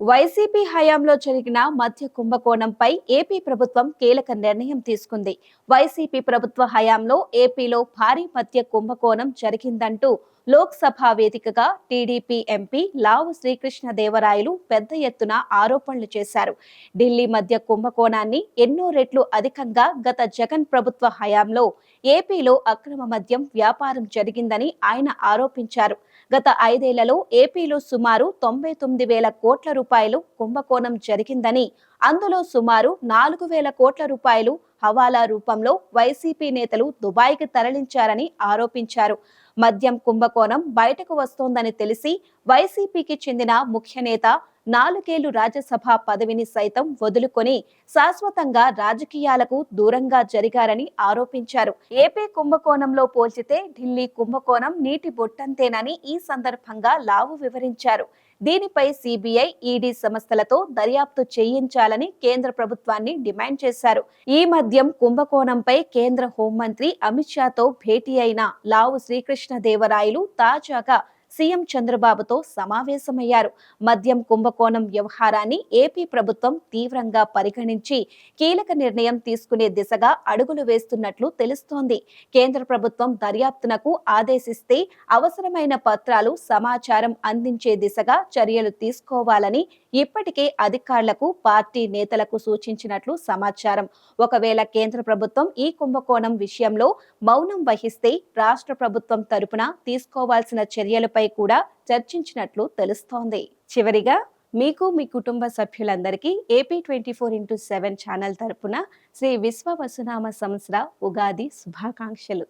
YCP హయాంలో జరిగిన మద్య కుంభకోణంపై ఏపీ ప్రభుత్వం కీలక నిర్ణయం తీసుకుంది. వైసీపీ ప్రభుత్వ హయాంలో ఏపీలో భారీ మద్య కుంభకోణం జరిగిందంటూ లోక్సభ వేదికగా టీడీపీ ఎంపీ లావు శ్రీకృష్ణదేవరాయలు పెద్ద ఎత్తున ఆరోపణలు చేశారు. ఢిల్లీ మద్య కుంభకోణాన్ని ఎన్నో రెట్లు అధికంగా గత జగన్ ప్రభుత్వ హయాంలో ఏపీలో అక్రమ మద్యం వ్యాపారం జరిగిందని ఆయన ఆరోపించారు. గత ఐదేళ్ళలో ఏపీలో సుమారు తొంభై తొమ్మిది వేల కోట్ల రూపాయలు కుంభకోణం జరిగిందని అందులో సుమారు నాలుగు వేల కోట్ల రూపాయలు హవాలా రూపంలో వైసీపీ నేతలు దుబాయ్కి తరలించారని ఆరోపించారు. మద్యం కుంభకోణం బయటకు వస్తోందని తెలిసి వైసీపీకి చెందిన ముఖ్య నేత నాలుగేళ్ళు రాజ్యసభ పదవిని సైతం వదులుకొని శాశ్వతంగా రాజకీయాలకు దూరంగా జరిగారని ఆరోపించారు. ఏపీ కుంభకోణంలో పోల్చితే ఢిల్లీ కుంభకోణం నీటి బొట్టంతేనని ఈ సందర్భంగా లావు వివరించారు. దీనిపై సిబిఐ ఈడీ సంస్థలతో దర్యాప్తు చేయించాలని కేంద్ర ప్రభుత్వాన్ని డిమాండ్ చేశారు. ఈ మద్యం కుంభకోణంపై కేంద్ర హోంమంత్రి అమిత్ షాతో భేటీ అయిన లావు శ్రీకృష్ణదేవరాయలు తాజాగా సీఎం చంద్రబాబుతో సమావేశమయ్యారు. మద్యం కుంభకోణం వ్యవహారాన్ని ఏపీ ప్రభుత్వం తీవ్రంగా పరిగణించి కీలక నిర్ణయం తీసుకునే దిశగా అడుగులు వేస్తున్నట్లు తెలుస్తోంది. కేంద్ర ప్రభుత్వం దర్యాప్తునకు ఆదేశిస్తే అవసరమైన పత్రాలు సమాచారం అందించే దిశగా చర్యలు తీసుకోవాలని ఇప్పటికే అధికారులకు పార్టీ నేతలకు సూచించినట్లు సమాచారం. ఒకవేళ కేంద్ర ప్రభుత్వం ఈ కుంభకోణం విషయంలో మౌనం వహిస్తే రాష్ట్ర ప్రభుత్వం తరపున తీసుకోవాల్సిన చర్యలపై కూడా చర్చించినట్లు తెలుస్తోంది. చివరిగా మీకు మీ కుటుంబ సభ్యులందరికీ AP twenty four into seven channel తరపున శ్రీ విశ్వ వసునామ సంవత్సర ఉగాది శుభాకాంక్షలు.